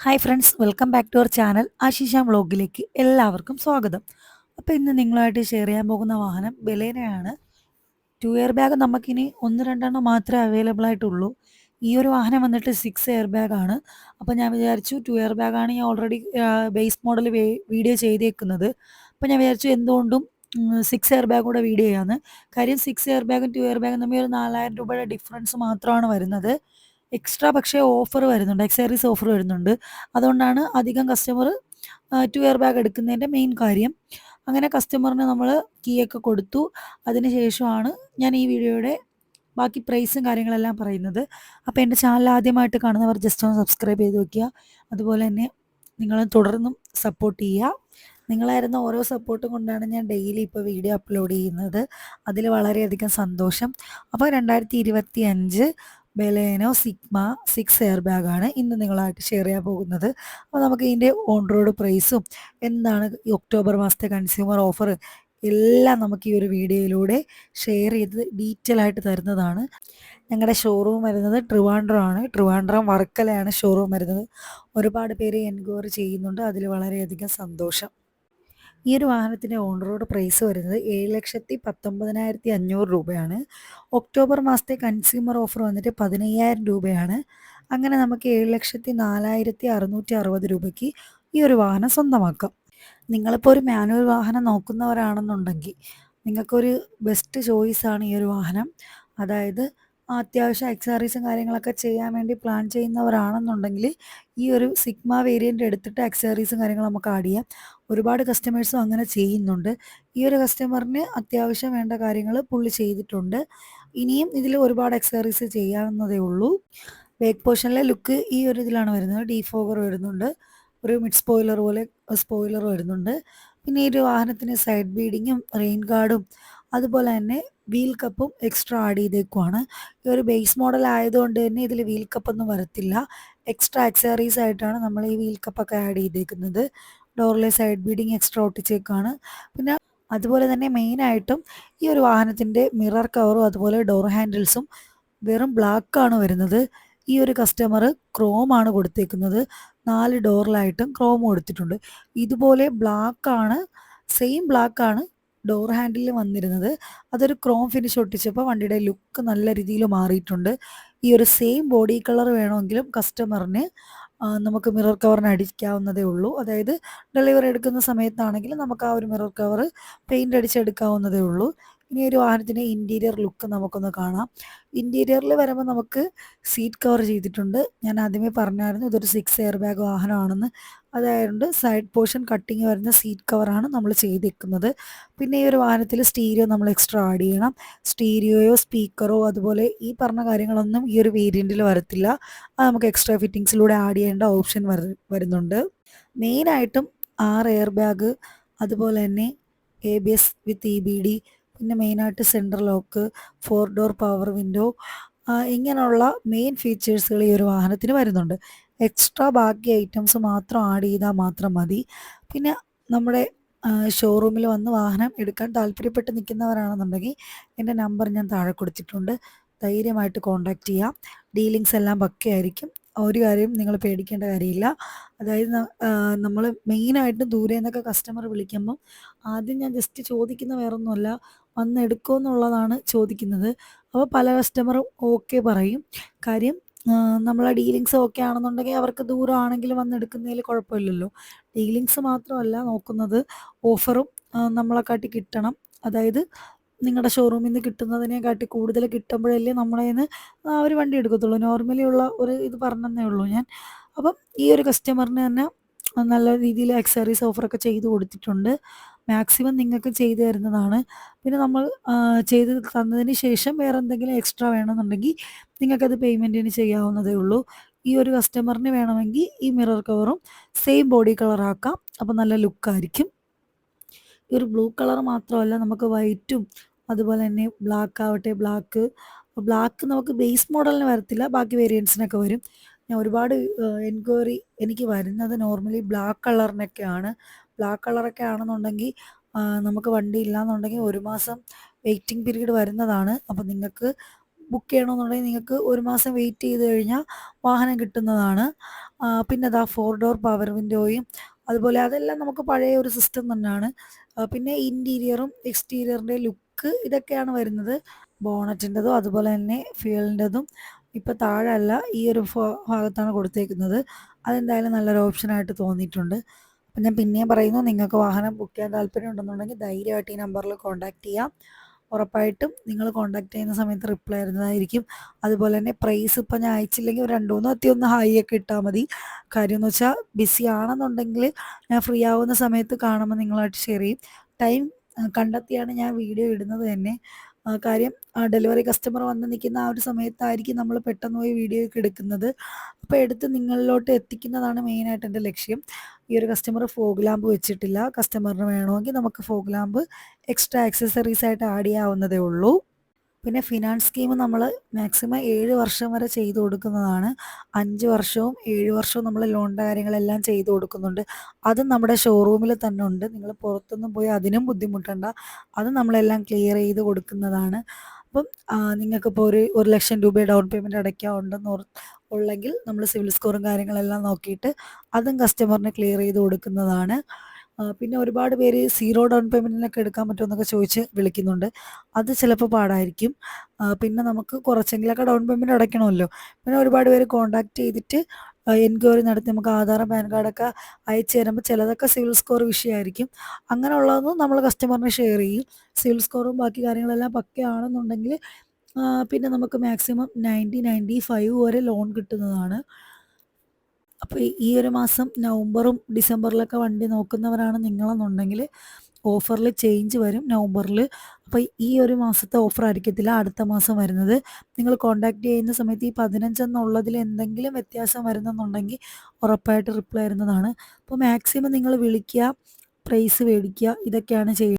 Hi friends welcome back to our channel Ashisha വ്ളോഗിലേക്ക് എല്ലാവർക്കും സ്വാഗതം. അപ്പോൾ ഇന്ന് നിങ്ങളുമായിട്ട് ഷെയർ ചെയ്യാൻ പോകുന്ന വാഹനം ബലേനയാണ്. ടു എയർ ബാഗ് നമുക്കിനി ഒന്ന് രണ്ടെണ്ണം മാത്രമേ അവൈലബിൾ ആയിട്ടുള്ളൂ. ഈ ഒരു വാഹനം വന്നിട്ട് സിക്സ് എയർ ബാഗ് ആണ്. അപ്പോൾ ഞാൻ വിചാരിച്ചു ടു എയർ ബാഗ് ആണ് ഞാൻ ഓൾറെഡി ബേസ് മോഡൽ വീഡിയോ ചെയ്തേക്കുന്നത്. അപ്പോൾ ഞാൻ വിചാരിച്ചു എന്തുകൊണ്ടും സിക്സ് എയർ ബാഗ് കൂടെ വീഡിയോ ചെയ്യാമെന്ന് കാര്യം സിക്സ് എയർ ബാഗും ടു എയർ ബാഗും തമ്മിൽ ഒരു നാലായിരം രൂപയുടെ ഡിഫറൻസ് മാത്രമാണ് വരുന്നത്. എക്സ്ട്രാ പക്ഷേ ഓഫർ വരുന്നുണ്ട് എക്സൈറീസ് ഓഫർ വരുന്നുണ്ട്. അതുകൊണ്ടാണ് അധികം കസ്റ്റമർ ടു ഇയർ ബാഗ് എടുക്കുന്നതിന്റെ മെയിൻ കാര്യം. അങ്ങനെ കസ്റ്റമറിന് നമ്മൾ കീയൊക്കെ കൊടുത്തു. അതിന് ശേഷമാണ് ഞാൻ ഈ വീഡിയോയുടെ ബാക്കി പ്രൈസും കാര്യങ്ങളെല്ലാം പറയുന്നത്. അപ്പോൾ എന്റെ ചാനൽ ആദ്യമായിട്ട് കാണുന്നവർ ജസ്റ്റ് ഒന്ന് സബ്സ്ക്രൈബ് ചെയ്ത് വയ്ക്കുക അതുപോലെ തന്നെ നിങ്ങൾ തുടർന്നും സപ്പോർട്ട് ചെയ്യുക. നിങ്ങളായിരുന്ന ഓരോ സപ്പോർട്ടും കൊണ്ടാണ് ഞാൻ ഡെയിലി ഇപ്പോൾ വീഡിയോ അപ്ലോഡ് ചെയ്യുന്നത്. അതിൽ വളരെയധികം സന്തോഷം. അപ്പോൾ രണ്ടായിരത്തി ഇരുപത്തി അഞ്ച് ബെലേനോ സിഗ്മ സിക്സ് എയർ ആണ് ഇന്ന് നിങ്ങളായിട്ട് ഷെയർ ചെയ്യാൻ പോകുന്നത്. അപ്പോൾ നമുക്ക് ഇതിന്റെ ഓൺ റോഡ് പ്രൈസും എന്താണ് ഒക്ടോബർ മാസത്തെ കൺസ്യൂമർ ഓഫർ എല്ലാം നമുക്ക് ഈ ഒരു വീഡിയോയിലൂടെ ഷെയർ ചെയ്ത് ഡീറ്റെയിൽ ആയിട്ട് തരുന്നതാണ്. ഞങ്ങളുടെ ഷോറൂം വരുന്നത് ട്രിവാൻഡ്രം ആണ്. ട്രിവാൻഡ്രം വർക്കലയാണ് ഷോറൂം വരുന്നത്. ഒരുപാട് പേര് എൻക്വയറി ചെയ്യുന്നുണ്ട്. അതിൽ വളരെയധികം സന്തോഷം. ഈ ഒരു വാഹനത്തിന്റെ ഓൺ റോഡ് പ്രൈസ് വരുന്നത് ഏഴ് ലക്ഷത്തി പത്തൊമ്പതിനായിരത്തി അഞ്ഞൂറ് രൂപയാണ്. ഒക്ടോബർ മാസത്തെ കൺസ്യൂമർ ഓഫർ വന്നിട്ട് പതിനയ്യായിരം രൂപയാണ്. അങ്ങനെ നമുക്ക് ഏഴ് ലക്ഷത്തി നാലായിരത്തി അറുന്നൂറ്റി അറുപത് രൂപയ്ക്ക് ഈ ഒരു വാഹനം സ്വന്തമാക്കാം. നിങ്ങളിപ്പോൾ ഒരു മാനുവൽ വാഹനം നോക്കുന്നവരാണെന്നുണ്ടെങ്കിൽ നിങ്ങൾക്കൊരു ബെസ്റ്റ് ചോയ്സാണ് ഈ ഒരു വാഹനം. അതായത് അത്യാവശ്യം അക്സറീസും കാര്യങ്ങളൊക്കെ ചെയ്യാൻ വേണ്ടി പ്ലാൻ ചെയ്യുന്നവരാണെന്നുണ്ടെങ്കിൽ ഈ ഒരു സിഗ്മ വേരിയന്റ് എടുത്തിട്ട് അക്സറീസും കാര്യങ്ങളും നമുക്ക് ആഡ് ചെയ്യാം. ഒരുപാട് കസ്റ്റമേഴ്സും അങ്ങനെ ചെയ്യുന്നുണ്ട്. ഈ ഒരു കസ്റ്റമറിന് അത്യാവശ്യം വേണ്ട കാര്യങ്ങൾ പുള്ളി ചെയ്തിട്ടുണ്ട്. ഇനിയും ഇതിൽ ഒരുപാട് അക്സറീസ് ചെയ്യാവുന്നതേ ഉള്ളൂ. ബാക്ക് പോർഷനിലെ ലുക്ക് ഈ ഒരു ഇതിലാണ് വരുന്നത്. ഡീഫോഗർ വരുന്നുണ്ട്. ഒരു മിഡ് സ്പോയിലർ പോലെ സ്പോയിലർ വരുന്നുണ്ട്. പിന്നെ ഈ ഒരു വാഹനത്തിന് സൈഡ് ബീഡിങ്ങും റെയിൻ ഗാർഡും അതുപോലെ തന്നെ വീൽ കപ്പും എക്സ്ട്രാ ആഡ് ചെയ്തേക്കുവാണ്. ഈ ഒരു ബേസ് മോഡൽ ആയതുകൊണ്ട് തന്നെ ഇതിൽ വീൽ കപ്പൊന്നും വരത്തില്ല. എക്സ്ട്രാ അക്സറീസ് ആയിട്ടാണ് നമ്മൾ ഈ വീൽ കപ്പൊക്കെ ആഡ് ചെയ്തേക്കുന്നത്. ഡോറിലെ സൈഡ് ബീഡിങ് എക്സ്ട്രാ ഒട്ടിച്ചേക്കാണ്. പിന്നെ അതുപോലെ തന്നെ മെയിനായിട്ടും ഈ ഒരു വാഹനത്തിന്റെ മിറർ കവറും അതുപോലെ ഡോർ ഹാൻഡിൽസും വെറും ബ്ലാക്കാണ് വരുന്നത്. ഈ ഒരു കസ്റ്റമർ ആണ് കൊടുത്തേക്കുന്നത്. നാല് ഡോറിലായിട്ടും ക്രോം കൊടുത്തിട്ടുണ്ട്. ഇതുപോലെ ബ്ലാക്കാണ് സെയിം ബ്ലാക്കാണ് ഡോർ ഹാൻഡിൽ വന്നിരുന്നത്. അതൊരു ക്രോം ഫിനിഷ് ഒട്ടിച്ചപ്പോൾ വണ്ടിയുടെ ലുക്ക് നല്ല രീതിയിൽ മാറിയിട്ടുണ്ട്. ഈ ഒരു സെയിം ബോഡി കളർ വേണമെങ്കിലും കസ്റ്റമറിന് നമുക്ക് മിറർ കവറിന് അടിക്കാവുന്നതേ ഉള്ളൂ. അതായത് ഡെലിവറി എടുക്കുന്ന സമയത്താണെങ്കിലും നമുക്ക് ആ ഒരു മിറർ കവർ പെയിന്റ് അടിച്ചെടുക്കാവുന്നതേ ഉള്ളൂ. ഇനി ഒരു വാഹനത്തിന്റെ ഇന്റീരിയർ ലുക്ക് നമുക്കൊന്ന് കാണാം. ഇന്റീരിയറിൽ വരുമ്പോൾ നമുക്ക് സീറ്റ് കവർ ചെയ്തിട്ടുണ്ട്. ഞാൻ ആദ്യമേ പറഞ്ഞായിരുന്നു ഇതൊരു സിക്സ് എയർ ബാഗ് വാഹനമാണെന്ന്. അതായത് സൈഡ് പോർഷൻ കട്ടിങ് വരുന്ന സീറ്റ് കവറാണ് നമ്മൾ ചെയ്തിരിക്കുന്നത് പിന്നെ ഈ ഒരു വാഹനത്തിൽ സ്റ്റീരിയോ നമ്മൾ എക്സ്ട്രാ ആഡ് ചെയ്യണം. സ്റ്റീരിയോയോ സ്പീക്കറോ അതുപോലെ ഈ പറഞ്ഞ കാര്യങ്ങളൊന്നും ഈ ഒരു വേരിയന്റിൽ വരത്തില്ല. അത് നമുക്ക് എക്സ്ട്രാ ഫിറ്റിങ്സിലൂടെ ആഡ് ചെയ്യേണ്ട ഓപ്ഷൻ വരുന്നുണ്ട്. മെയിനായിട്ടും ആറ് എയർ ബാഗ് അതുപോലെ തന്നെ A B S with E B D പിന്നെ മെയിനായിട്ട് central lock four door power window ഇങ്ങനെയുള്ള മെയിൻ ഫീച്ചേഴ്സുകൾ ഈ ഒരു വാഹനത്തിന് വരുന്നുണ്ട്. എക്സ്ട്രാ ബാക്കി ഐറ്റംസ് മാത്രം ആഡ് ചെയ്താൽ മാത്രം മതി. പിന്നെ നമ്മുടെ ഷോറൂമിൽ വന്ന് വാഹനം എടുക്കാൻ താല്പര്യപ്പെട്ട് നിൽക്കുന്നവരാണെന്നുണ്ടെങ്കിൽ എന്റെ നമ്പർ ഞാൻ താഴെ കൊടുത്തിട്ടുണ്ട്. ധൈര്യമായിട്ട് കോൺടാക്റ്റ് ചെയ്യാം. ഡീലിങ്സ് എല്ലാം പക്കയായിരിക്കും ഒരു കാര്യം നിങ്ങൾ പേടിക്കേണ്ട കാര്യമില്ല. അതായത് നമ്മൾ മെയിനായിട്ട് ദൂരെ നിന്നൊക്കെ കസ്റ്റമർ വിളിക്കുമ്പം ആദ്യം ഞാൻ ജസ്റ്റ് ചോദിക്കുന്ന വേറൊന്നുമല്ല. വന്ന് എടുക്കുമോ എന്നുള്ളതാണ് ചോദിക്കുന്നത്. അപ്പോൾ പല കസ്റ്റമറും ഓക്കെ പറയും. കാര്യം നമ്മളെ ഡീലിങ്സ് ഓക്കെ ആണെന്നുണ്ടെങ്കിൽ അവർക്ക് ദൂരമാണെങ്കിലും വന്ന് എടുക്കുന്നതിൽ കുഴപ്പമില്ലല്ലോ. ഡീലിങ്സ് മാത്രമല്ല നോക്കുന്നത് ഓഫറും നമ്മളെ നമ്മളെക്കാട്ടി കിട്ടണം. അതായത് നിങ്ങളുടെ ഷോറൂമിൽ നിന്ന് കിട്ടുന്നതിനെക്കാട്ടി കൂടുതൽ കിട്ടുമ്പോഴല്ലേ നമ്മളെ നിന്ന് ഒരു വണ്ടി എടുക്കത്തുള്ളൂ. നോർമലി ഉള്ള ഒരു ഇത് പറഞ്ഞതേ ഉള്ളൂ ഞാൻ. അപ്പം ഈ ഒരു കസ്റ്റമറിന് തന്നെ നല്ല രീതിയിൽ അക്സറീസ് ഓഫറൊക്കെ ചെയ്ത് കൊടുത്തിട്ടുണ്ട്. മാക്സിമം നിങ്ങൾക്ക് ചെയ്തു തരുന്നതാണ്. പിന്നെ നമ്മൾ ചെയ്ത് തന്നതിന് ശേഷം വേറെ എന്തെങ്കിലും എക്സ്ട്രാ വേണമെന്നുണ്ടെങ്കിൽ നിങ്ങൾക്കത് പേയ്മെന്റിന് ചെയ്യാവുന്നതേ ഉള്ളൂ. ഈ ഒരു കസ്റ്റമറിന് വേണമെങ്കിൽ ഈ മിറർ കവറും സെയിം ബോഡി കളറാക്കാം അപ്പോൾ നല്ല ലുക്കായിരിക്കും ഈ ഒരു ബ്ലൂ കളർ മാത്രമല്ല നമുക്ക് വൈറ്റും അതുപോലെ തന്നെ ബ്ലാക്ക് ആവട്ടെ ബ്ലാക്ക് ബ്ലാക്ക് നമുക്ക് ബേസ് മോഡലിന് വരത്തില്ല ബാക്കി വേരിയൻസിനൊക്കെ വരും. ഞാൻ ഒരുപാട് എൻക്വയറി എനിക്ക് വരുന്നത് നോർമലി ബ്ലാക്ക് കളറിനൊക്കെയാണ്. ബ്ലാക്ക് കളറൊക്കെ ആണെന്നുണ്ടെങ്കിൽ നമുക്ക് വണ്ടി ഇല്ലാന്നുണ്ടെങ്കിൽ ഒരു മാസം വെയിറ്റിംഗ് പീരീഡ് വരുന്നതാണ്. അപ്പം നിങ്ങൾക്ക് ബുക്ക് ചെയ്യണമെന്നുണ്ടെങ്കിൽ നിങ്ങൾക്ക് ഒരു മാസം വെയിറ്റ് ചെയ്ത് കഴിഞ്ഞാൽ വാഹനം കിട്ടുന്നതാണ്. പിന്നെ അതാ ഫോർ ഡോർ പവർ വിൻഡോയും അതുപോലെ അതെല്ലാം നമുക്ക് പഴയ ഒരു സിസ്റ്റം തന്നെയാണ്. പിന്നെ ഇന്റീരിയറും എക്സ്റ്റീരിയറിന്റെ ലുക്ക് ഇതൊക്കെയാണ് വരുന്നത്. ബോണറ്റിന്റെതും അതുപോലെ തന്നെ ഫ്യൂവലിന്റെതും. ഇപ്പം താഴെ അല്ല ഈ ഒരു ഭാഗത്താണ് കൊടുത്തേക്കുന്നത്. അതെന്തായാലും നല്ലൊരു ഓപ്ഷനായിട്ട് തോന്നിയിട്ടുണ്ട്. അപ്പം ഞാൻ പിന്നെയും പറയുന്നു നിങ്ങൾക്ക് വാഹനം ബുക്ക് ചെയ്യാൻ താല്പര്യം ഉണ്ടെന്നുണ്ടെങ്കിൽ ധൈര്യമായിട്ട് ഈ നമ്പറിൽ കോൺടാക്റ്റ് ചെയ്യാം. ഉറപ്പായിട്ടും നിങ്ങൾ കോൺടാക്ട് ചെയ്യുന്ന സമയത്ത് റിപ്ലൈ വരുന്നതായിരിക്കും അതുപോലെ തന്നെ പ്രൈസ് ഇപ്പം ഞാൻ അയച്ചില്ലെങ്കിൽ ഒരു രണ്ടു മൂന്ന് അത്യൊന്ന് ഹൈ ഒക്കെ ഇട്ടാൽ മതി. കാര്യം എന്ന് വെച്ചാൽ ബിസി ആണെന്നുണ്ടെങ്കിൽ ഞാൻ ഫ്രീ ആവുന്ന സമയത്ത് കാണുമ്പോൾ നിങ്ങളായിട്ട് ഷെയർ ചെയ്യും. ടൈം കണ്ടെത്തിയാണ് ഞാൻ വീഡിയോ ഇടുന്നത് തന്നെ. കാര്യം ഡെലിവറി കസ്റ്റമർ വന്ന് നിൽക്കുന്ന ആ ഒരു സമയത്തായിരിക്കും നമ്മൾ പെട്ടെന്ന് പോയി വീഡിയോ ഒക്കെ എടുക്കുന്നത്. അപ്പോൾ എടുത്ത് നിങ്ങളിലോട്ട് എത്തിക്കുന്നതാണ് മെയിനായിട്ട് എന്റെ ലക്ഷ്യം. ഈ ഒരു കസ്റ്റമർ ഫോഗ് ലാമ്പ് വെച്ചിട്ടില്ല. കസ്റ്റമറിന് വേണമെങ്കിൽ നമുക്ക് ഫോഗ് ലാമ്പ് എക്സ്ട്രാ ആക്സസറീസ് ആയിട്ട് ആഡ് ചെയ്യാവുന്നതേ ഉള്ളൂ. പിന്നെ ഫിനാൻസ് സ്കീം നമ്മൾ മാക്സിമം ഏഴ് വർഷം വരെ ചെയ്തു കൊടുക്കുന്നതാണ്. അഞ്ച് വർഷവും ഏഴ് വർഷവും നമ്മൾ ലോണിന്റെ കാര്യങ്ങളെല്ലാം ചെയ്തു കൊടുക്കുന്നുണ്ട്. അത് നമ്മുടെ ഷോറൂമിൽ തന്നെ ഉണ്ട്. നിങ്ങൾ പുറത്തൊന്നും പോയി അതിനും ബുദ്ധിമുട്ടണ്ട. അത് നമ്മളെല്ലാം ക്ലിയർ ചെയ്ത് കൊടുക്കുന്നതാണ്. അപ്പം നിങ്ങൾക്കിപ്പോൾ ഒരു ഒരു ലക്ഷം രൂപ ഡൗൺ പേയ്മെന്റ് അടയ്ക്കാൻ ഉണ്ടെന്ന് ഉള്ളെങ്കിൽ നമ്മൾ സിവിൽ സ്കോറും കാര്യങ്ങളെല്ലാം നോക്കിയിട്ട് അതും കസ്റ്റമറിന് ക്ലിയർ ചെയ്ത് കൊടുക്കുന്നതാണ്. പിന്നെ ഒരുപാട് പേര് സീറോ ഡൗൺ പേയ്മെന്റിനൊക്കെ എടുക്കാൻ പറ്റുമെന്നൊക്കെ ചോദിച്ച് വിളിക്കുന്നുണ്ട്. അത് ചിലപ്പോൾ പാടായിരിക്കും. പിന്നെ നമുക്ക് കുറച്ചെങ്കിലൊക്കെ ഡൗൺ പേയ്മെന്റ് അടയ്ക്കണമല്ലോ. പിന്നെ ഒരുപാട് പേര് കോൺടാക്ട് ചെയ്തിട്ട് എൻക്വയറി നടത്തി നമുക്ക് ആധാറും പാൻ കാർഡൊക്കെ അയച്ചു തരുമ്പോൾ ചിലതൊക്കെ സിവിൽ സ്കോർ വിഷയമായിരിക്കും. അങ്ങനെയുള്ളതൊന്നും നമ്മൾ കസ്റ്റമറിന് ഷെയർ ചെയ്യും. സിവിൽ സ്കോറും ബാക്കി കാര്യങ്ങളെല്ലാം പക്കയാണെന്നുണ്ടെങ്കിൽ പിന്നെ നമുക്ക് മാക്സിമം നയന്റി നയന്റി ഫൈവ് വരെ ലോൺ കിട്ടുന്നതാണ്. അപ്പോൾ ഈ ഒരു മാസം നവംബറും ഡിസംബറിലൊക്കെ വണ്ടി നോക്കുന്നവരാണ് നിങ്ങളെന്നുണ്ടെങ്കിൽ ഓഫറിൽ ചേഞ്ച് വരും നവംബറിൽ. അപ്പോൾ ഈ ഒരു മാസത്തെ ഓഫർ ആയിരിക്കത്തില്ല. അടുത്ത മാസം വരുന്നത്. നിങ്ങൾ കോൺടാക്ട് ചെയ്യുന്ന സമയത്ത് ഈ പതിനഞ്ചെന്നുള്ളതിൽ എന്തെങ്കിലും വ്യത്യാസം വരുന്നെന്നുണ്ടെങ്കിൽ ഉറപ്പായിട്ട് റിപ്ലൈ വരുന്നതാണ് അപ്പോൾ മാക്സിമം നിങ്ങൾ വിളിക്കുക പ്രൈസ് മേടിക്കുക ഇതൊക്കെയാണ് ചെയ്യുന്നത്